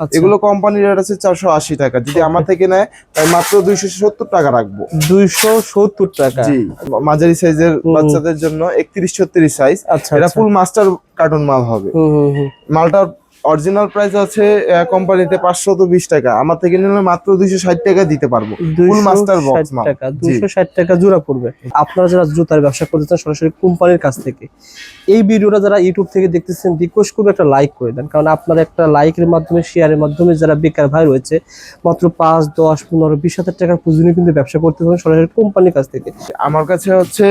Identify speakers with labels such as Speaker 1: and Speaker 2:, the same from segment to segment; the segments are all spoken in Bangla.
Speaker 1: আচ্ছা।
Speaker 2: এগুলো কোম্পানির রেট আছে চারশো আশি টাকা। যদি আমার থেকে নেয় তাই মাত্র দুইশো সত্তর টাকা রাখব।
Speaker 1: দুইশো সত্তর টাকা।
Speaker 2: জি। মাঝারি সাইজের বাচ্চাদের জন্য একত্রিশ ছত্রিশ সাইজ
Speaker 1: আচ্ছা
Speaker 2: এটা। ফুল মাস্টার কার্টুন মাল হবে। মালটার অরিজিনাল প্রাইস আছে কোম্পানিতে পাঁচশো তো বিশ টাকা। আমার থেকে নিলে মাত্র দুইশো ষাট টাকা দিতে পারব। ফুল মাস্টার বক্স
Speaker 1: টাকা
Speaker 2: জি।
Speaker 1: 260 টাকা জোড়া পড়বে। আপনারা যারা জুতার ব্যবসা করতে চান সরাসরি কোম্পানির কাছ থেকে। এই ভিডিওটা যারা ইউটিউব থেকে দেখতেছেন রিকোয়েস্ট করবে একটা লাইক করে দেন। কারণ আপনার একটা লাইকের মাধ্যমে শেয়ারের মাধ্যমে যারা বেকার ভাই রয়েছে মাত্র পাঁচ দশ পনেরো বিশ হাজার টাকার পুঁজি কিন্তু ব্যবসা করতে পারেন সরাসরি কোম্পানির কাছ থেকে।
Speaker 2: আমার কাছে হচ্ছে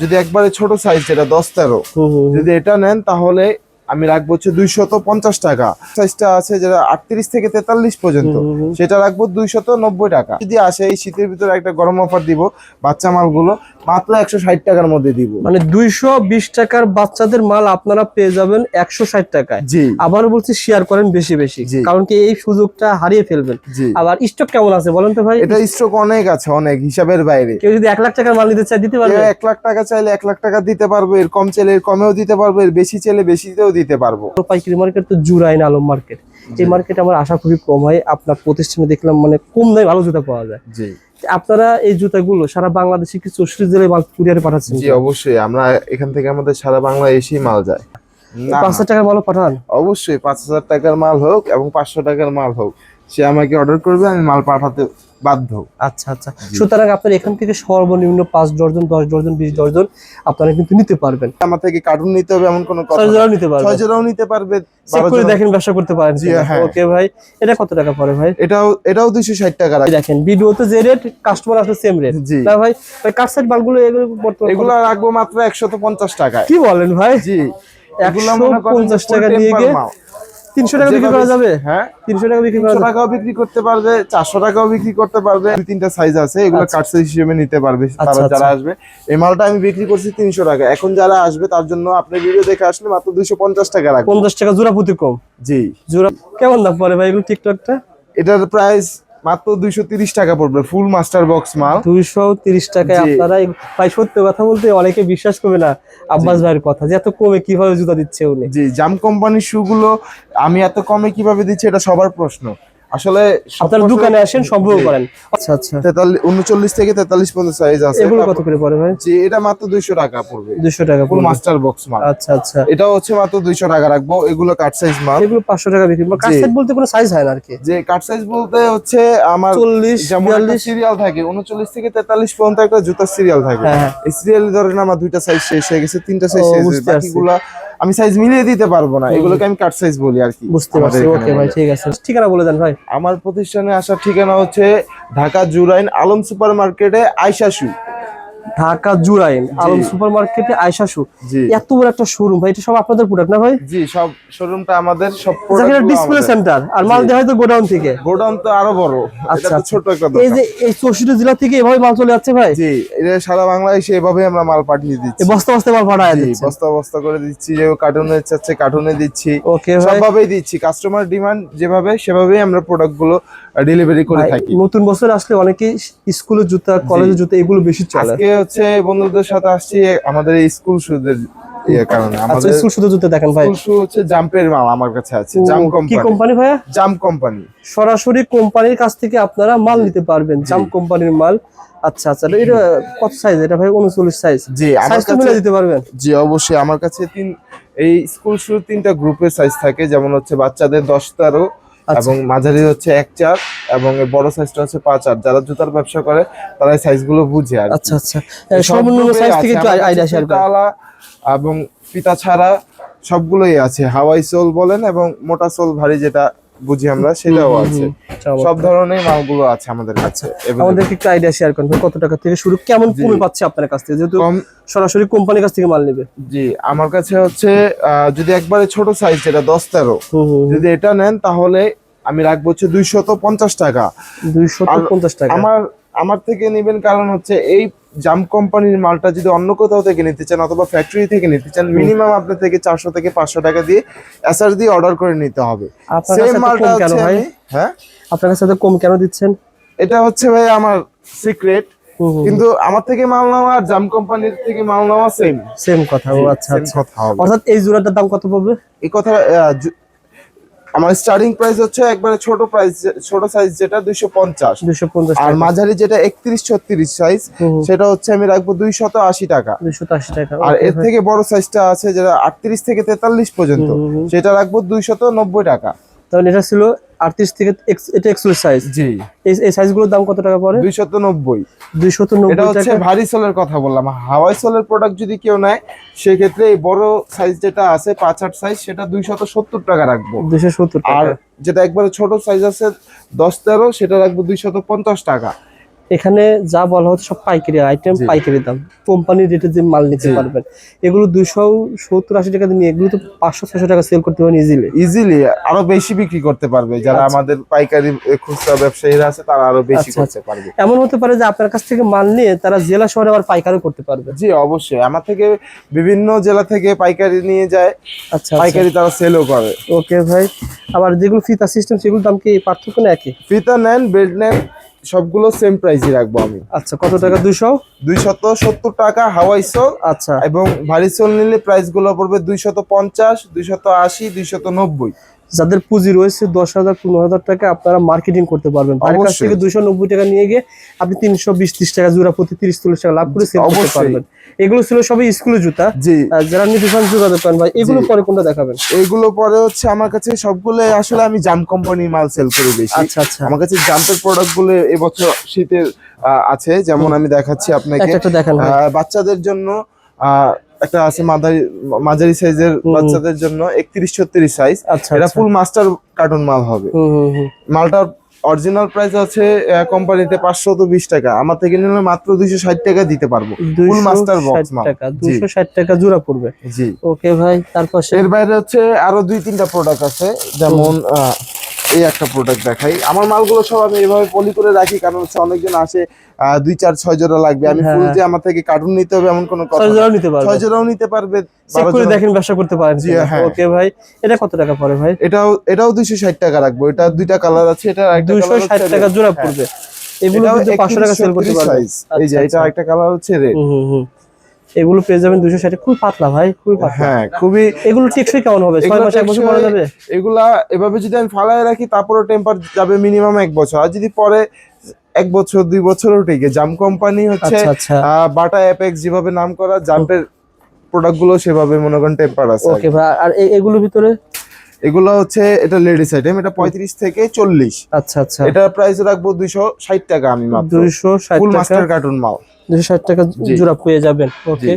Speaker 2: যদি একবারে ছোট সাইজ যেটা দশ তেরো
Speaker 1: হুম হুম হুম।
Speaker 2: যদি এটা নেন তাহলে আমি রাখব হচ্ছে দুইশত পঞ্চাশ টাকা। সাইজটা আছে যেটা আটত্রিশ থেকে তেতাল্লিশ পর্যন্ত। সেটা রাখব দুইশত নব্বই টাকা। যদি আসে এই শীতের ভিতরে একটা গরম অফার দিব বাচ্চা মালগুলো মাত্র একশো ষাট টাকার মধ্যে দিব।
Speaker 1: মানে দুইশো বিশ টাকার বাচ্চাদের মাল আপনারা পেয়ে যাবেন একশো ষাট টাকায়।
Speaker 2: জি।
Speaker 1: আবারও বলছি শেয়ার করেন বেশি বেশি। কারণ কি এই সুযোগটা হারিয়ে ফেলবেন। আবার স্টক কেমন আছে বলেন তো ভাই?
Speaker 2: এটা স্টক অনেক আছে অনেক হিসাবের বাইরে।
Speaker 1: কেউ যদি এক লাখ টাকার মাল নিতে চায় দিতে পারবে?
Speaker 2: এক লাখ টাকা চাইলে এক লাখ টাকা দিতে পারব এর কম চাইলে এর কমেও দিতে পারব এর বেশি চাইলে বেশিতেও দিতে পারব।
Speaker 1: পাইকারি মার্কেট তো জুরাইন আলম মার্কেট এই মার্কেট আমার আশা খুবই কম হয় আপনার প্রতিষ্ঠানে দেখলাম মানে কম দামে ভালো জুতা পাওয়া যায়।
Speaker 2: জি।
Speaker 1: আপনারা এই জুতাগুলো সারা বাংলাদেশে কিছু চৌষট্টি জেলায় মাল কুরিয়ারে পাঠাচ্ছেন?
Speaker 2: জি অবশ্যই। আমরা এখান থেকে আমাদের সারা বাংলা এসেই মাল যায়।
Speaker 1: পাঁচ হাজার টাকার মালও পাঠান?
Speaker 2: অবশ্যই পাঁচ হাজার টাকার মাল হোক এবং পাঁচশো টাকার মাল হোক। সে আমাকে অর্ডার করবে আমি মাল পাঠাতে বাধ্য।
Speaker 1: আচ্ছা আচ্ছা। সুতরাং আপনার এখান থেকে সর্বনিম্ন পাঁচ ডজন দশ ডজন বিশ ডজন আপনারা কিন্তু নিতে পারবেন।
Speaker 2: আমার থেকে কার্টুন নিতে হবে এমন কোনো
Speaker 1: ছয় জোড়াও নিতে পারবেন।
Speaker 2: ছয় জোড়াও নিতে পারবে
Speaker 1: করে দেখেন ব্যবসা করতে পারেন
Speaker 2: হ্যাঁ।
Speaker 1: ওকে ভাই এটা কত টাকা পড়ে ভাই?
Speaker 2: এটাও এটাও দুইশো ষাট টাকা রাখবে
Speaker 1: দেখেন ভিডিওতে যে রেট কাস্টমার আসলে সেম রেট
Speaker 2: জি।
Speaker 1: না ভাই কাট সাইড মালগুলো এগুলো বর্তমানে
Speaker 2: এগুলো রাখব মাত্র একশত পঞ্চাশ টাকায়।
Speaker 1: কি বলেন ভাই?
Speaker 2: জি। এগুলো
Speaker 1: একশো পঞ্চাশ টাকা
Speaker 2: temper
Speaker 1: গিয়ে
Speaker 2: মাল।
Speaker 1: তিনশো টাকা বিক্রি করা যাবে?
Speaker 2: হ্যাঁ।
Speaker 1: তিনশো টাকা বিক্রি করা
Speaker 2: টাকাও বিক্রি করতে পারবে চারশো টাকাও বিক্রি করতে পারবে দুই তিনটা সাইজ আছে এগুলো
Speaker 1: আচ্ছা।
Speaker 2: কাট সাইজ হিসেবে নিতে পারবে তারা
Speaker 1: আচ্ছা,
Speaker 2: যারা
Speaker 1: আচ্ছা।
Speaker 2: আসবে। এই মালটা আমি বিক্রি করছি তিনশো টাকা। এখন যারা আসবে তার জন্য আপনি ভিডিও দেখে আসলে মাত্র দুইশো পঞ্চাশ টাকা রাখবে
Speaker 1: পঞ্চাশ টাকা জোড়া প্রতি কম
Speaker 2: জি।
Speaker 1: জোড়া কেমন দাম পড়ে ভাই এগুলো টিকটকটা
Speaker 2: এটার প্রাইস মাত্র দুইশো তিরিশ টাকা পড়বে ফুল মাস্টার বক্স মাল।
Speaker 1: দুইশো তিরিশ টাকায়
Speaker 2: জি।
Speaker 1: আপনারা ভাই সত্যি কথা বলতে অনেকে বিশ্বাস করবে না আব্বাস ভাইয়ের কথা যে এত কমে কীভাবে জুতা দিচ্ছে উনি।
Speaker 2: জি জাম কোম্পানির শু গুলো আমি এত কমে কীভাবে দিচ্ছি এটা সবার প্রশ্ন। আসলে
Speaker 1: আপনারা
Speaker 2: বছর-
Speaker 1: দোকানে আসেন সম্ভব করেন। আচ্ছা আচ্ছা।
Speaker 2: তেতাল্লিশ উনচল্লিশ থেকে তেতাল্লিশ পর্যন্ত সাইজ আছে।
Speaker 1: এগুলো কত করে পড়ে ভাই?
Speaker 2: জি এটা মাত্র দুইশো টাকা পড়বে।
Speaker 1: দুশো টাকা
Speaker 2: ফুল
Speaker 1: পড়বে।
Speaker 2: মাস্টার বক্স মাল।
Speaker 1: আচ্ছা আচ্ছা।
Speaker 2: এটা হচ্ছে মাত্র দুইশো টাকা রাখব। এগুলো কাট সাইজ মাল।
Speaker 1: এগুলো পাঁচশো টাকা বিক্রি। কাট
Speaker 2: জি।
Speaker 1: সাইড বলতে কোনো সাইজ হয় না আর কি।
Speaker 2: যে কাট সাইজ বলতে হচ্ছে আমার
Speaker 1: চল্লিশ
Speaker 2: যেমন
Speaker 1: বিয়াল্লিশ।
Speaker 2: সিরিয়াল থাকে উনচল্লিশ থেকে তেতাল্লিশ পর্যন্ত একটা জুতার সিরিয়াল থাকে।
Speaker 1: হ্যাঁ, হ্যাঁ।
Speaker 2: এই সিরিয়াল ধরেন আমার দুইটা সাইজ শেষ হয়ে গেছে তিনটা সাইজ শেষ বাকিগুলা আমি সাইজ মিলিয়ে দিতে পারব না। এগুলোকে আমি কাট সাইজ বলি আর কি।
Speaker 1: বুঝতে পারছি ওকে ভাই। ঠিক আছে। ঠিকানা বলে দেন ভাই।
Speaker 2: আমার প্রতিষ্ঠানে আসার ঠিকানা হচ্ছে ঢাকা জুরাইন আলম সুপার মার্কেটে আয়সা শু।
Speaker 1: ঢাকা জুরাইন আলম সুপার মার্কেটে আয়সা শু এত বড় একটা শোরুম ভাই এটা সব আপনাদের প্রোডাক্ট না ভাই?
Speaker 2: জি সব শোরুমটা আমাদের সব
Speaker 1: ডিসপ্লে সেন্টার আর মাল দেওয়া হয়তো গোডাউন থেকে?
Speaker 2: গোডাউন তো আরও বড়।
Speaker 1: আচ্ছা,
Speaker 2: এটা তো
Speaker 1: আচ্ছা।
Speaker 2: ছোট একটা দোকান এই
Speaker 1: যে এই চৌষট্টি জেলা থেকে এভাবে মাল চলে যাচ্ছে ভাই?
Speaker 2: জি এটা সারা বাংলাদেশে এভাবে আমরা মাল পাঠিয়ে দিচ্ছি।
Speaker 1: বস্তা বস্তা মাল পাঠায় দিচ্ছে
Speaker 2: বস্তা বস্তা করে দিচ্ছি যে কার্টুনে চাচ্ছে কার্টুনে দিচ্ছি।
Speaker 1: ওকে ভাই।
Speaker 2: সবভাবেই দিচ্ছি। কাস্টমার ডিমান্ড যেভাবে সেভাবেই আমরা প্রোডাক্টগুলো ডেলিভারি করে থাকি।
Speaker 1: নতুন বছর আসলে অনেকেই স্কুলের জুতা কলেজের জুতা এগুলো বেশি চলে।
Speaker 2: আজকে হচ্ছে বন্ধুদের সাথে আসছি আমাদের স্কুল শুদের কারণে। আমাদের
Speaker 1: স্কুল শুধু জুতা দেখেন ভাই।
Speaker 2: স্কুল শু হচ্ছে জাম্পের মাল আমার কাছে আছে জাম
Speaker 1: ও, কি
Speaker 2: কোম্পানি
Speaker 1: ভাইয়া?
Speaker 2: জাম কোম্পানি
Speaker 1: সরাসরি কোম্পানির কাছ থেকে আপনারা মাল নিতে পারবেন জাম কোম্পানির মাল। আচ্ছা আচ্ছা এটা কত সাইজ এটা ভাই উনচল্লিশ সাইজ
Speaker 2: জি আমার কাছে
Speaker 1: দিতে পারবেন?
Speaker 2: জি অবশ্যই। আমার কাছে তিন এই স্কুল তিনটা গ্রুপের সাইজ থাকে যেমন হচ্ছে বাচ্চাদের দশ তেরো। এবং মাঝারি হচ্ছে এক চার এবং বড় সাইজটা হচ্ছে পাঁচ আট। যারা জুতার ব্যবসা করে তারা এই সাইজগুলো বুঝে আর
Speaker 1: আচ্ছা আচ্ছা। সর্বনিম্ন সাইজ। থেকে একটু আইডিয়া শেয়ার করেন।
Speaker 2: এবং পিতা ছাড়া সবগুলোই আছে। হাওয়াই সোল বলেন এবং মোটা সোল ভারী যেটা বুঝি আমরা সেটাও আছে। সব ধরনের মালগুলো আছে আমাদের কাছে available।
Speaker 1: আমাদেরকে একটু আইডিয়া শেয়ার করেন কত টাকা থেকে শুরু কেমন। কমে পাচ্ছে আপনার কাছ থেকে? যেহেতু সরাসরি কোম্পানির কাছ থেকে মাল নেবে।
Speaker 2: জি আমার কাছে হচ্ছে আহ, যদি একবারে ছোট সাইজ যেটা দশ তেরো যদি এটা নেন তাহলে আমি রাখব হচ্ছে দুইশত পঞ্চাশ টাকা।
Speaker 1: দুইশো পঞ্চাশ টাকা।
Speaker 2: আমার আমার থেকে নেবেন কারণ হচ্ছে এই জাম কোম্পানির মালটা যদি অন্য কোথাও থেকে নিতে চান অথবা ফ্যাক্টরি থেকে নিতে চান মিনিমাম আপনার থেকে চারশো থেকে পাঁচশো টাকা দিয়ে এসআর দিয়ে অর্ডার করে নিতে হবে। সেম মালটা
Speaker 1: কেন
Speaker 2: হচ্ছে
Speaker 1: ভাই?
Speaker 2: হ্যাঁ?
Speaker 1: আপনার এত কম কেন দিচ্ছেন?
Speaker 2: এটা হচ্ছে ভাই আমার সিক্রেট কিন্তু আমার থেকে মাল নেওয়া আর জাম কোম্পানির থেকে মাল নেওয়া সেম
Speaker 1: সেম কথা ও আচ্ছা আচ্ছা।
Speaker 2: কথা
Speaker 1: অর্থাৎ এই জোড়াটার দাম কত পড়বে?
Speaker 2: এই কথা আমার স্টার্টিং প্রাইস হচ্ছে একবারে ছোট প্রাইস ছোট সাইজ যেটা দুইশো পঞ্চাশ।
Speaker 1: দুইশো পঞ্চাশ
Speaker 2: আর মাঝারি যেটা একত্রিশ ছত্রিশ সাইজ সেটা হচ্ছে আমি রাখব দুইশত আশি টাকা।
Speaker 1: দুইশো আশি টাকা
Speaker 2: আর এর থেকে বড় সাইজটা আছে যেটা আটত্রিশ থেকে তেতাল্লিশ পর্যন্ত। সেটা রাখব দুইশত নব্বই টাকা।
Speaker 1: তাহলে এটা ছিল আটত্রিশ থেকে এটা এক্সেল সাইজ
Speaker 2: জি।
Speaker 1: এই সাইজগুলোর দাম কত টাকা পড়ে?
Speaker 2: দুইশত নব্বই।
Speaker 1: দুইশো
Speaker 2: এটা হচ্ছে ভারী সোলের কথা বললাম। হাওয়াই সোলের প্রোডাক্ট যদি কেউ নেয় সেক্ষেত্রে এই বড় সাইজ যেটা আছে পাঁচ আট সাইজ সেটা দুইশত সত্তর টাকা রাখব।
Speaker 1: দুইশো সত্তর
Speaker 2: আর যেটা একবারে ছোট সাইজ আছে দশ তেরো সেটা রাখব দুইশত পঞ্চাশ টাকা।
Speaker 1: এখানে যা বলা হচ্ছে সব পাইকারি আইটেম পাইকারি দাম। কোম্পানির রেটে যে মাল নিতে পারবেন। এগুলো দুশো সত্তর আশি টাকা দিয়ে নিয়ে এগুলো তো পাঁচশো ছশো টাকা সেল করতে পারেন ইজিলি
Speaker 2: ইজিলি আরও বেশি বিক্রি করতে পারবে। যারা
Speaker 1: আচ্ছা।
Speaker 2: আমাদের পাইকারি খুচরা ব্যবসায়ীরা আছে তারা আরও বেশি
Speaker 1: আচ্ছা,
Speaker 2: করতে পারবে।
Speaker 1: এমন হতে পারে যে আপনার কাছ থেকে মাল নিয়ে তারা জেলা শহরে আবার পাইকারও করতে পারবে।
Speaker 2: জি অবশ্যই। আমার থেকে বিভিন্ন জেলা থেকে পাইকারি নিয়ে যায়।
Speaker 1: আচ্ছা
Speaker 2: পাইকারি তারা সেলও করে।
Speaker 1: ওকে ভাই। আবার যেগুলো ফিতা সিস্টেম সেগুলোর দাম কি পার্থক্য না একই?
Speaker 2: ফিতা নেন বেল্ট নেন সবগুলো সেম প্রাইসই রাখব আমি।
Speaker 1: আচ্ছা কত টাকা? দুশো
Speaker 2: দুইশত সত্তর টাকা হাওয়াই সোল
Speaker 1: আচ্ছা।
Speaker 2: এবং ভারী সোল নিলে প্রাইসগুলো পড়বে দুইশত পঞ্চাশ দুইশত আশি দুইশত নব্বই।
Speaker 1: যাদের পুঁজি রয়েছে দশ হাজার পনেরো হাজার টাকা আপনারা মার্কেটিং করতে পারবেন। তার কাছ থেকে দুশো নব্বই টাকা নিয়ে গিয়ে আপনি তিনশো বিশ ত্রিশ টাকা জোড়া প্রতি তিরিশ চল্লিশ টাকা লাভ করে সেল করতে পারবেন। এগুলো ছিল সবই স্কুলের জুতা। যারা নিতে চান যোগাযোগ করেন ভাই। এগুলো পরে কোনটা দেখাবেন?
Speaker 2: এইগুলো পরে হচ্ছে আমার কাছে সবগুলো আসলে আমি জাম কোম্পানির মাল সেল করি বেশি।
Speaker 1: আচ্ছা আচ্ছা।
Speaker 2: আমার কাছে জাম্পের প্রোডাক্টগুলো এবছর শীতের আহ, আছে। যেমন আমি দেখাচ্ছি আপনাকে। বাচ্চাদের জন্য আহ, একটা আছে মাঝারি মাঝারি সাইজের বাচ্চাদের জন্য একত্রিশ ছত্রিশ সাইজ
Speaker 1: আচ্ছা
Speaker 2: এটা ফুল মাস্টার কার্টুন মাল হবে। মালটার অরিজিনাল প্রাইস আছে কোম্পানিতে পাঁচশো তো বিশ টাকা। আমার থেকে নিলে মাত্র দুইশো ষাট টাকা দিতে পারব। ফুল মাস্টার বক্স মাল।
Speaker 1: টাকা দুশো ষাট টাকা জোড়া পড়বে।
Speaker 2: জি।
Speaker 1: ওকে ভাই তারপর
Speaker 2: এর বাইরে হচ্ছে আরও দুই তিনটা প্রোডাক্ট আছে। যেমন এই একটা প্রোডাক্ট দেখাই। আমার মালগুলো সব আমি এভাবে পলি করে রাখি কারণ হচ্ছে অনেকজন আসে দুই চার ছয় জোড়া লাগবে। আমি
Speaker 1: হ্যাঁ।
Speaker 2: ফুল যে আমার থেকে কার্টুন নিতে হবে এমন কোনো কথা
Speaker 1: ছয় জোড়াও নিতে পারবে।
Speaker 2: ছয় জোড়াও নিতে পারবে
Speaker 1: করে দেখেন ব্যবসা করতে পারেন
Speaker 2: জি, হ্যাঁ।
Speaker 1: ওকে ভাই এটা কত টাকা পড়ে ভাই?
Speaker 2: এটাও এটাও দুইশো ষাট টাকা রাখব। এটা দুইটা কালার আছে এটা একটা
Speaker 1: টাকা জোড়া পড়বে। এগুলো কিন্তু পাঁচশো টাকা সেল করতে পারবে।
Speaker 2: এই যে
Speaker 1: আচ্ছা,
Speaker 2: এটা
Speaker 1: আচ্ছা।
Speaker 2: একটা কালার হচ্ছে রেড
Speaker 1: হুম, হুম। এগুলো পেয়ে যাবেন দুশো ষাটে। খুব পাতলা ভাই খুবই পাতলা।
Speaker 2: হ্যাঁ খুবই
Speaker 1: এগুলো টেকসই কেমন হবে? ছয় মাস এক বছর পরা যাবে?
Speaker 2: এগুলা এভাবে যদি আমি ফালায় রাখি তারপরে টেম্পার যাবে মিনিমাম এক বছর। আর যদি পরে এক বছর দুই বছরও টিকে। জাম কোম্পানি হচ্ছে
Speaker 1: আচ্ছা আচ্ছা।
Speaker 2: বাটা অ্যাপেক্স যেভাবে নাম করা জাম্পের প্রোডাক্টগুলো সেভাবে মনে করেন টেম্পার আছে
Speaker 1: ওকে ভাই আর এগুলোর ভিতরে?
Speaker 2: এগুলো হচ্ছে এটা লেডিস আইটেম এটা পঁয়ত্রিশ থেকে চল্লিশ।
Speaker 1: আচ্ছা আচ্ছা।
Speaker 2: এটা প্রাইস রাখব দুইশো ষাট টাকা আমি মাত্র।
Speaker 1: দুইশো ষাট
Speaker 2: ফুল মাস্টার কার্টুন মাল।
Speaker 1: দুশো ষাট টাকা। জোড়া পেয়ে যাবেন। ওকে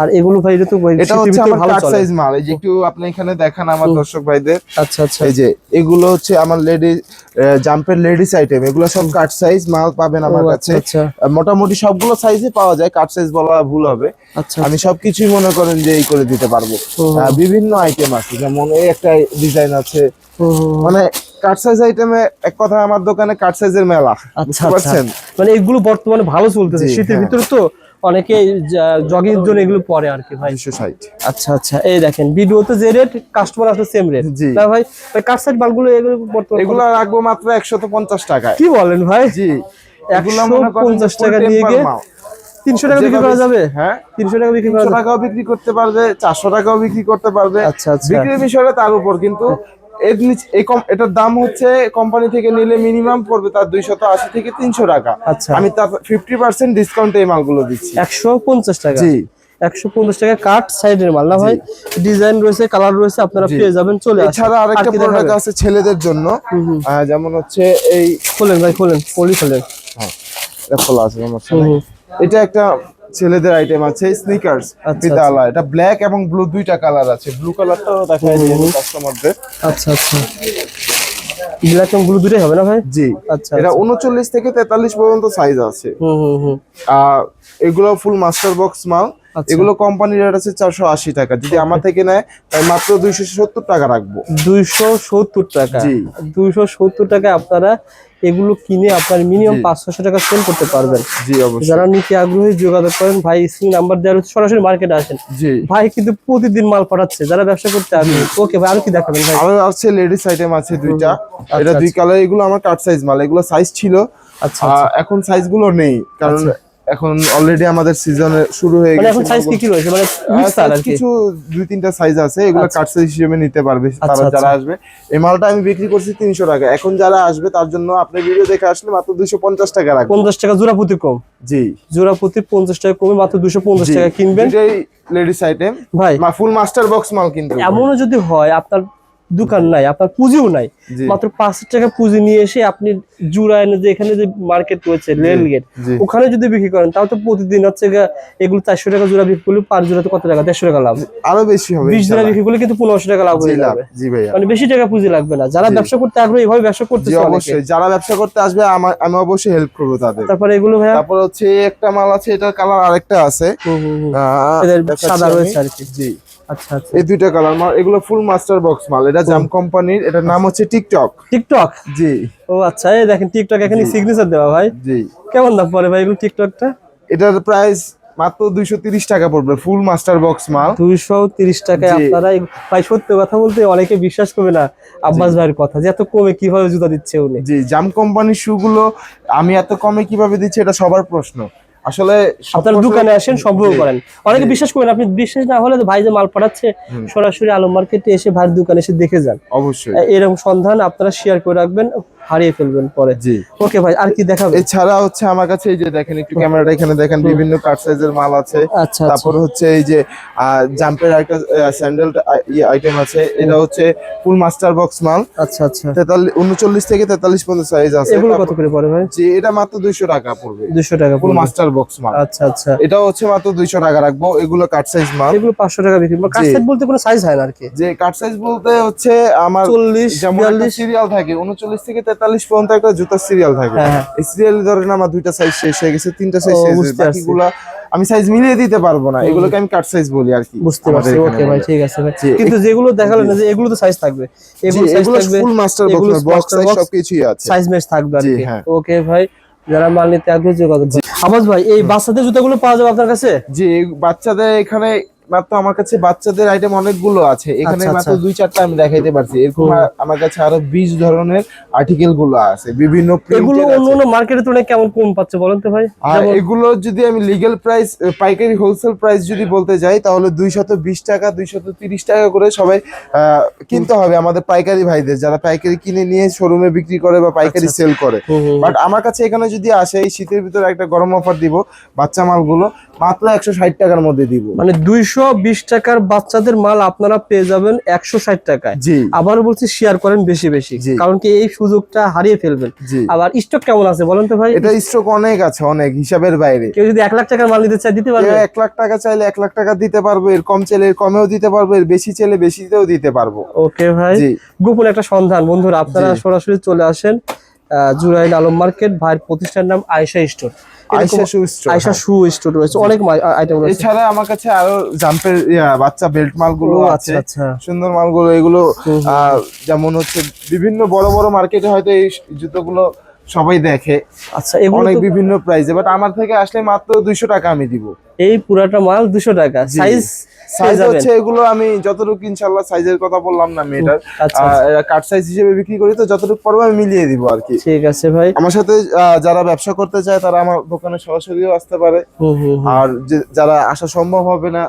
Speaker 1: আর এগুলো ভাই তো
Speaker 2: এটা হচ্ছে আমার কাট সাইজ মাল। এই যে একটু আপনি এখানে দেখান আমার দর্শক ভাইদের।
Speaker 1: আচ্ছা আচ্ছা।
Speaker 2: এই যে এগুলো হচ্ছে আমার লেডি জাম্পের লেডিস আইটেম এগুলো সব কাট সাইজ মাল পাবেন আমার কাছে।
Speaker 1: আচ্ছা আচ্ছা।
Speaker 2: মোটামুটি সবগুলো সাইজে পাওয়া যায়। কাট সাইজ বলা ভুল হবে।
Speaker 1: আচ্ছা।
Speaker 2: আমি সবকিছুই মনে করেন যে এই করে দিতে পারব। বিভিন্ন আইটেম আছে। যেমন এই একটা ডিজাইন আছে। মানে কাট সাইজ আইটেমে এক কথা আমার দোকানে কাট সাইজের মেলা।
Speaker 1: আচ্ছা
Speaker 2: বুঝতে পারছেন?
Speaker 1: মানে এগুলো বর্তমানে ভালো চলতেছে। শীতের
Speaker 2: হ্যাঁ।
Speaker 1: ভিতরে তো অনেকে জগিং জন্য এগুলো পরে আর কি ভাই।
Speaker 2: দুইশো ষাট।
Speaker 1: আচ্ছা আচ্ছা এই দেখেন ভিডিওতে যে রেট কাস্টমার আসলে সেম রেট
Speaker 2: জি।
Speaker 1: না ভাই ভাই কাট সাইড মালগুলো এগুলো বর্তমানে
Speaker 2: এগুলো রাখব মাত্র একশত পঞ্চাশ টাকায়।
Speaker 1: কি বলেন ভাই?
Speaker 2: জি। এগুলো মনে করেন যে
Speaker 1: পঞ্চাশ
Speaker 2: full
Speaker 1: টাকা নিয়ে
Speaker 2: temper
Speaker 1: গিয়ে। তিনশো টাকা বিক্রি করা যাবে?
Speaker 2: হ্যাঁ।
Speaker 1: তিনশো টাকা বিক্রি
Speaker 2: টাকাও বিক্রি করতে পারবে চারশো টাকাও বিক্রি করতে পারবে।
Speaker 1: আচ্ছা আচ্ছা।
Speaker 2: বিক্রির বিষয়টা তার উপর কিন্তু এর নিচ- এই কম- এটার দাম হচ্ছে কোম্পানি থেকে নিলে মিনিমাম পড়বে তার দুইশত আশি থেকে তিনশো টাকা।
Speaker 1: আচ্ছা।
Speaker 2: আমি তার ফিফটি পার্সেন্ট ডিসকাউন্টে এই মালগুলো দিচ্ছি।
Speaker 1: একশো পঞ্চাশ টাকা।
Speaker 2: জি।
Speaker 1: একশো পঞ্চাশ টাকা কাট সাইডের মাল না ভাই? ডিজাইন রয়েছে কালার রয়েছে আপনারা। পেয়ে যাবেন চলে
Speaker 2: এছাড়া
Speaker 1: আর
Speaker 2: আরেকটা প্রোডাক্ট আছে ছেলেদের জন্য। যেমন হচ্ছে এই
Speaker 1: খোলেন ভাই খোলেন পলি খোলেন।
Speaker 2: হ্যাঁ, এটা খোলা আছে।
Speaker 1: হুম।
Speaker 2: এটা একটা ছেলেদের আইটেম আছে স্নিকার্স
Speaker 1: আচ্ছা,
Speaker 2: ফিতাওয়ালা এটা ব্ল্যাক এবং ব্লু দুইটা কালার আছে। ব্লু কালারটাও দেখাই দিই কাস্টমারদের
Speaker 1: আচ্ছা আচ্ছা। ব্ল্যাক এবং ব্লু দুটোই হবে না ভাই?
Speaker 2: জি।
Speaker 1: আচ্ছা
Speaker 2: এটা
Speaker 1: আচ্ছা।
Speaker 2: উনচল্লিশ থেকে তেতাল্লিশ পর্যন্ত সাইজ আছে।
Speaker 1: হুম হুম হুম।
Speaker 2: আহ, এগুলো ফুল মাস্টার বক্স মাল।
Speaker 1: আচ্ছা।
Speaker 2: এগুলো কোম্পানির রেট আছে চারশো আশি টাকা। যদি আমার থেকে নেয় তাই মাত্র দুইশো সত্তর টাকা রাখব।
Speaker 1: দুইশো সত্তর টাকা। দুইশো সত্তর টাকা আপনারা এগুলো কিনে আপনার মিনিমাম
Speaker 2: জি।
Speaker 1: পাঁচশো টাকা সেল করতে পারবেন। যারা নিতে আগ্রহী যোগাযোগ করেন। ভাই স্ক্রিন নাম্বার দেওয়া রয়েছে সরাসরি মার্কেটে আসেন। ভাই কিন্তু প্রতিদিন মাল পাঠাচ্ছে। যারা ব্যবসা করতে আগ্রহী ওকে ভাই আর কি দেখাবেন ভাই?
Speaker 2: আরও আছে লেডিস আইটেম আছে দুইটা।
Speaker 1: আচ্ছা,
Speaker 2: এটা দুই
Speaker 1: আচ্ছা।
Speaker 2: কালার এগুলো আমার কাট সাইজ মাল। এগুলো সাইজ ছিল।
Speaker 1: আচ্ছা
Speaker 2: এখন সাইজগুলো নেই। কারণ এখন অলরেডি আমাদের সিজন শুরু হয়ে
Speaker 1: মানে
Speaker 2: গেছে
Speaker 1: এখন সাইজ কি কি রয়েছে? মানে
Speaker 2: আহ,
Speaker 1: আর
Speaker 2: কিছু দুই তিনটা সাইজ আছে এগুলো
Speaker 1: আচ্ছা।
Speaker 2: কাট সাইজ হিসেবে নিতে পারবে তারা
Speaker 1: আচ্ছা,
Speaker 2: যারা
Speaker 1: আচ্ছা।
Speaker 2: আসবে। এই মালটা আমি বিক্রি করছি তিনশো টাকা। এখন যারা আসবে তার জন্য আপনি ভিডিও দেখে আসলে মাত্র দুইশো পঞ্চাশ টাকা রাখবেন
Speaker 1: পঞ্চাশ টাকা জোড়া প্রতি কম।
Speaker 2: জি।
Speaker 1: জোড়া প্রতি পঞ্চাশ টাকা কমে মাত্র দুশো পঞ্চাশ টাকা কিনবেন।
Speaker 2: এই লেডিস আইটেম
Speaker 1: ভাই।
Speaker 2: ফুল মাস্টার বক্স মাল কিন্তু।
Speaker 1: এমনও যদি হয় আপনার দোকান নাই আপনার পুঁজিও নাই। মাত্র পাঁচ টাকা পুঁজি নিয়ে এসে আপনি জুড়া এনে যে এখানে যে মার্কেট রয়েছে রেল গেট ওখানে যদি বিক্রি করেন তাও তো প্রতিদিন হচ্ছে এগুলো চারশো টাকা জোড়া বিক্রি করলে পাঁচ জোড়াতে কত টাকা? দেড়শো টাকা লাভ।
Speaker 2: আরও বেশি হবে
Speaker 1: বিশ জোড়া বিক্রি করলে কিন্তু পনেরোশো টাকা লাভ হয়ে যাবে। মানে বেশি টাকা পুঁজি লাগবে না। যারা ব্যবসা করতে আগ্রহী এভাবে ব্যবসা অনেকে।
Speaker 2: অবশ্যই। যারা ব্যবসা করতে আসবে আমি অবশ্যই হেল্প করব তাদের।
Speaker 1: তারপরে এগুলো ভাইয়া?
Speaker 2: তারপর হচ্ছে একটা মাল আছে এটার কালার আরেকটা আছে।
Speaker 1: সাদা রয়েছে আর কি।
Speaker 2: জি।
Speaker 1: আচ্ছা আচ্ছা।
Speaker 2: এই দুইটা কালার মাল এগুলো ফুল মাস্টার বক্স মাল। এটা জাম কোম্পানির এটার নাম হচ্ছে টিকটক
Speaker 1: টিকটক
Speaker 2: জি।
Speaker 1: ও আচ্ছা এই দেখেন টিকটক এখানে সিগনেচার দেওয়া ভাই।
Speaker 2: জি।
Speaker 1: কেমন দাম পড়ে ভাই এগুলো টিকটকটা
Speaker 2: এটার প্রাইস মাত্র দুইশো তিরিশ টাকা পড়বে ফুল মাস্টার বক্স মাল।
Speaker 1: দুইশো তিরিশ টাকায়। আপনারা ভাই সত্যি কথা বলতে অনেকে বিশ্বাস করবে না আব্বাস ভাইয়ের কথা যে এত কমে কীভাবে জুতা দিচ্ছে উনি।
Speaker 2: জি জাম কোম্পানির শু গুলো আমি এত কমে কীভাবে দিচ্ছি এটা সবার প্রশ্ন। আসলে সাঁতার
Speaker 1: আপনার দোকানে আসেন
Speaker 2: সংগ্রহ
Speaker 1: করেন। অনেকে বিশ্বাস করেন আপনি বিশ্বাস না হলে ভাই যে মাল পাঠাচ্ছে সরাসরি আলম মার্কেটে এসে ভাইয়ের দোকানে এসে দেখে যান।
Speaker 2: অবশ্যই।
Speaker 1: এরকম সন্ধান আপনারা শেয়ার করে রাখবেন। হারিয়ে ফেলবেন পরে।
Speaker 2: জি।
Speaker 1: ওকে ভাই আর কি দেখাবেন?
Speaker 2: এছাড়া হচ্ছে আমার কাছে এই যে দেখেন একটু ক্যামেরাটা এখানে দেখেন বিভিন্ন কাট সাইজের মাল আছে।
Speaker 1: আচ্ছা আচ্ছা।
Speaker 2: তারপর হচ্ছে এই যে জাম্পের একটা স্যান্ডেল আইটেম আছে। এটা হচ্ছে ফুল মাস্টার বক্স মাল।
Speaker 1: আচ্ছা আচ্ছা।
Speaker 2: তেতাল্লিশ উনচল্লিশ থেকে তেতাল্লিশ পর্যন্ত সাইজ আছে।
Speaker 1: এগুলো কত করে পড়ে ভাই?
Speaker 2: জি এটা মাত্র দুইশো টাকা পড়বে।
Speaker 1: দুশো টাকা
Speaker 2: ফুল মাস্টার বক্স মাল।
Speaker 1: আচ্ছা আচ্ছা।
Speaker 2: এটা হচ্ছে মাত্র দুইশো টাকা রাখব। এগুলো কাট সাইজ মাল।
Speaker 1: এগুলো পাঁচশো টাকা বিক্রি। কাট
Speaker 2: জি।
Speaker 1: সেট বলতে কোনো সাইজ হয় না আর কি।
Speaker 2: যে কাট সাইজ বলতে হচ্ছে আমার
Speaker 1: চল্লিশ
Speaker 2: যেমন
Speaker 1: বিয়াল্লিশ।
Speaker 2: সিরিয়াল থাকে উনচল্লিশ থেকে তেতাল্লিশ পর্যন্ত একটা জুতার সিরিয়াল থাকে
Speaker 1: হ্যাঁ, হ্যাঁ।
Speaker 2: এই সিরিয়াল ধরেন আমার দুইটা সাইজ শেষ হয়ে গেছে তিনটা সাইজ শেষ হয়েছে বাকিগুলা আমি সাইজ মিলিয়ে দিতে পারব না। এগুলোকে আমি কাট সাইজ বলি আর কি
Speaker 1: বুঝতে পারছি ওকে ভাই ঠিক আছে কিন্তু যেগুলো দেখাল না যে এগুলো তো সাইজ থাকবে। এগুলো সাইজ থাকবে
Speaker 2: full master box box size সবকিছুই আছে।
Speaker 1: সাইজ ম্যাচ থাকবে আর কি।
Speaker 2: হ্যাঁ।
Speaker 1: ওকে ভাই যারা মাল নিতে আগ্রহী যোগাযোগ। আবাস ভাই এই বাচ্চাদের জুতাগুলো পাওয়া যাবে আপনার কাছে?
Speaker 2: যে বাচ্চাদের এখানে মাত্র আমার কাছে বাচ্চাদের আইটেম অনেকগুলো আছে। এখানে
Speaker 1: আচ্ছা,
Speaker 2: মাত্র
Speaker 1: আচ্ছা।
Speaker 2: দুই চারটা আমি দেখাইতে পারছি। এরকম আমার কাছে আরও বিশ ধরনের আর্টিকেলগুলো আছে বিভিন্ন
Speaker 1: এগুলো
Speaker 2: printed
Speaker 1: অন্য
Speaker 2: আছে।
Speaker 1: মার্কেটের তুলনায় কেমন কম পাচ্ছে বলেন তো ভাই?
Speaker 2: আর এগুলো যদি আমি লিগ্যাল প্রাইস পাইকারি হোলসেল প্রাইস যদি বলতে যাই তাহলে দুইশত বিশ টাকা দুইশত তিরিশ টাকা করে সবাই কিনতে হবে আমাদের পাইকারি ভাইদের। যারা পাইকারি কিনে নিয়ে শোরুমে বিক্রি করে বা পাইকারি
Speaker 1: আচ্ছা,
Speaker 2: সেল করে।
Speaker 1: হুম, হুম,
Speaker 2: বাট আমার কাছে এখানে যদি আসে এই শীতের ভিতরে একটা গরম অফার দিব বাচ্চা মালগুলো মাত্র একশো ষাট টাকার মধ্যে দিব।
Speaker 1: মানে দুইশো বিশ টাকার বাচ্চাদের মাল আপনারা পেয়ে যাবেন একশো ষাট টাকায়।
Speaker 2: জি।
Speaker 1: আবারও বলছি শেয়ার করেন বেশি বেশি কারণ কি এই সুযোগটা হারিয়ে ফেলবেন। আবার স্টক কেমন আছে বলেন তো ভাই?
Speaker 2: এটা স্টক অনেক আছে অনেক হিসাবের বাইরে।
Speaker 1: কেউ যদি এক লাখ টাকার মাল নিতে চায় দিতে পারবে?
Speaker 2: এক লাখ টাকা চাইলে এক লাখ টাকা দিতে পারব এর কম চাইলে এর কমেও দিতে পারব এর বেশি চাইলে বেশিতেও দিতে পারব।
Speaker 1: ওকে ভাই।
Speaker 2: জি।
Speaker 1: গোপন একটা সন্ধান বন্ধুরা আপনারা সরাসরি চলে আসেন আহ, জুরাইল আলম মার্কেট ভাইয়ের প্রতিষ্ঠানের নাম Ayesha store. Ayesha shoe store রয়েছে অনেক আইটেম রয়েছে।
Speaker 2: এছাড়া আমার কাছে আরও জাম্পের বাচ্চা বেল্ট মালগুলো
Speaker 1: ও,
Speaker 2: আছে
Speaker 1: আচ্ছা। আচ্ছা
Speaker 2: সুন্দর মালগুলো এগুলো যেমন হচ্ছে বিভিন্ন বড় বড় মার্কেটে হয়তো এই জুতোগুলো সবাই দেখে।
Speaker 1: আচ্ছা এগুলো
Speaker 2: অনেক বিভিন্ন প্রাইসে বাট আমার থেকে আসলে মাত্র দুইশো টাকা আমি দিব।
Speaker 1: এই পুরাটা মাল দুশো টাকা। সাইজ
Speaker 2: সাইজ হচ্ছে এগুলো আমি যতটুকু ইনশাল্লাহ সাইজের কথা বললাম না মেয়েটার।
Speaker 1: আচ্ছা
Speaker 2: কাট সাইজ হিসেবে বিক্রি করি তো যতটুকু পারব আমি মিলিয়ে দিব আর কি।
Speaker 1: ঠিক আছে ভাই।
Speaker 2: আমার সাথে যারা ব্যবসা করতে চায় তারা আমার দোকানে সরাসরিও আসতে পারে। আর যারা আসা সম্ভব হবে না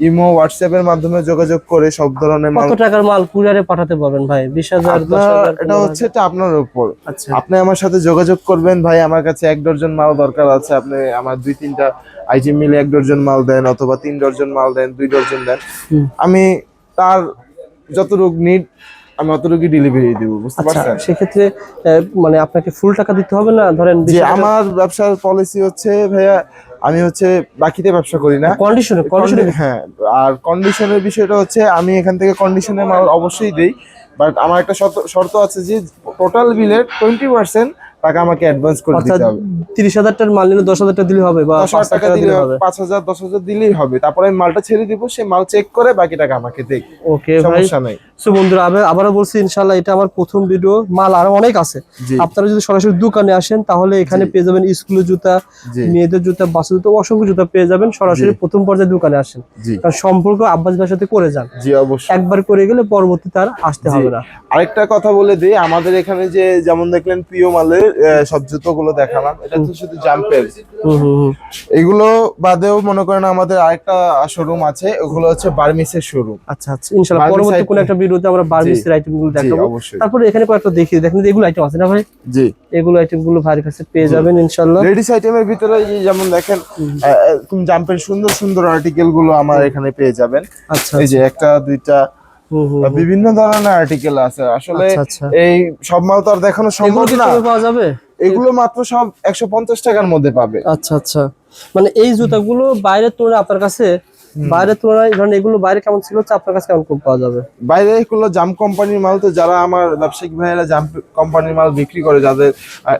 Speaker 2: ইমো হোয়াটসঅ্যাপ এর মাধ্যমে যোগাযোগ করে সব ধরনের মাল
Speaker 1: কত টাকার মাল কুরিয়ারে পাঠাতে পারবেন ভাই? বিশ হাজার দশ
Speaker 2: আপনার
Speaker 1: হাজার
Speaker 2: এটা হচ্ছে এটা আপনার উপর।
Speaker 1: আচ্ছা।
Speaker 2: আপনি আমার সাথে যোগাযোগ করবেন ভাই আমার কাছে এক ডজন মাল দরকার আছে আপনি আমার দুই তিনটা আইটেম মিলে এক ডজন মাল দেন অথবা তিন ডজন মাল দেন দুই ডজন দেন। আমি তার যত যতটুকু নিড আমি অতটুকু ডেলিভারি দিব বুঝতে
Speaker 1: আচ্ছা
Speaker 2: পারছেন?
Speaker 1: সেক্ষেত্রে মানে আপনাকে ফুল টাকা দিতে হবে না? ধরেন
Speaker 2: যে আমার ব্যবসার পলিসি হচ্ছে ভাইয়া আমি হচ্ছে বাকিতে ব্যবসা করি না।
Speaker 1: কন্ডিশনে কন্ডিশনে
Speaker 2: হ্যাঁ আর কন্ডিশনের বিষয়টা হচ্ছে আমি এখান থেকে কন্ডিশনের মাল অবশ্যই দেই বাট আমার একটা শর্ত- আছে যে টোটাল বিলের টোয়েন্টি পার্সেন্ট টাকা আমাকে অ্যাডভান্স করে দিতে হবে।
Speaker 1: তিরিশ হাজার টাকার মাল নিলে দশ হাজার টাকা দিলে হবে বা
Speaker 2: দশ
Speaker 1: পাঁচ
Speaker 2: হাজার টাকা দিলে পাঁচ হাজার দশ হাজার দিলেই হবে। তারপরে আমি মালটা ছেড়ে দিব সে মাল চেক করে বাকি টাকা আমাকে দেখ
Speaker 1: ওকে ভাই।
Speaker 2: সমস্যা নাই।
Speaker 1: সো বন্ধুরা আমি আবারও বলছি ইনশাল্লাহ এটা আমার প্রথম ভিডিও মাল আরও অনেক আছে। আপনারা যদি সরাসরি দোকানে আসেন তাহলে এখানে পেয়ে যাবেন স্কুলের জুতা মেয়েদের জুতা বাসের জুতা অসংখ্য জুতা পেয়ে যাবেন। সরাসরি প্রথম পর্যায়ে দোকানে আসেন। কারণ সম্পর্ক আব্বাস ভাইয়ের সাথে করে যান।
Speaker 2: জি অবশ্যই।
Speaker 1: একবার করে গেলে পরবর্তীতে আর আসতে হবে না।
Speaker 2: আরেকটা কথা বলে দিই আমাদের এখানে যে যেমন দেখলেন প্রিয় মালের সব জুতোগুলো দেখালাম এটা তো শুধু জাম্পের। এগুলো বাদেও মনে করেন আমাদের আরেকটা শোরুম আছে ওগুলো হচ্ছে বার্মিসের শোরুম
Speaker 1: আচ্ছা আচ্ছা ইনশাল্লাহ
Speaker 2: বার্মিস
Speaker 1: পরবর্তী কোন একটা ভিডিওতে আমরা বার্মিসের
Speaker 2: আইটেমগুলো
Speaker 1: দেখাবো। তারপরে এখানে কয়েকটা দেখিয়ে দেখেন এগুলো আইটেম আছে না ভাই?
Speaker 2: জি।
Speaker 1: এগুলো আইটেমগুলো ভাইয়ের কাছে পেয়ে যাবেন ইনশাল্লাহ
Speaker 2: লেডিস আইটেমের ভিতরে যেমন দেখেন জাম্পের সুন্দর সুন্দর আর্টিকেলগুলো আমার এখানে পেয়ে যাবেন।
Speaker 1: আচ্ছা
Speaker 2: এই যে একটা দুইটা বিভিন্ন ধরনের আর্টিকেল আছে। আসলে
Speaker 1: আচ্ছা আচ্ছা।
Speaker 2: এই সব মাল তো আর দেখানো সম্ভব না।
Speaker 1: পাওয়া যাবে?
Speaker 2: এগুলো মাত্র সব একশো পঞ্চাশ টাকার মধ্যে পাবে।
Speaker 1: আচ্ছা আচ্ছা। মানে এই জুতাগুলো বাইরের তুলনায় আপনার কাছে বাইরের তুলনায় ধরেন এগুলো বাইরে কেমন ছিল? আপনার কাছে কেমন কম পাওয়া যাবে?
Speaker 2: বাইরে এগুলো জাম কোম্পানির মাল তো যারা আমার ব্যবসায়িক ভাইয়েরা জাম কোম্পানির মাল বিক্রি করে যাদের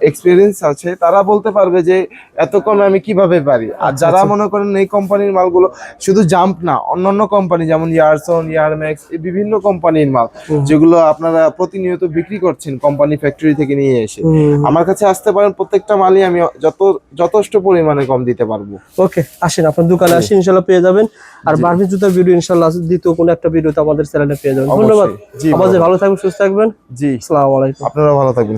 Speaker 2: এক্সপিরিয়েন্স আছে তারা বলতে পারবে যে এত কমে আমি কীভাবে পারি? আর যারা মনে করেন এই কোম্পানির মালগুলো শুধু জাম্প না অন্যান্য কোম্পানি যেমন ইয়ারসন ইয়ারম্যাক্স এই বিভিন্ন কোম্পানির মাল যেগুলো আপনারা প্রতিনিয়ত বিক্রি করছেন কোম্পানি ফ্যাক্টরি থেকে নিয়ে এসে। আমার কাছে আসতে পারেন প্রত্যেকটা মালই আমি যত যথেষ্ট পরিমাণে কম দিতে পারব।
Speaker 1: ওকে আসেন আপনার দোকানে আসেন ইনশাল্লাহ পেয়ে যাবেন। আর বারবি জুতার ভিডিও ইনশাল্লাহ দ্বিতীয় কোনো একটা ভিডিওতে আমাদের চ্যানেলে পেয়ে যাবেন। ধন্যবাদ। আমাদের ভালো থাকবেন। সুস্থ থাকবেন।
Speaker 2: জি।
Speaker 1: আসসালামু আলাইকুম।
Speaker 2: আপনারা ভালো থাকবেন।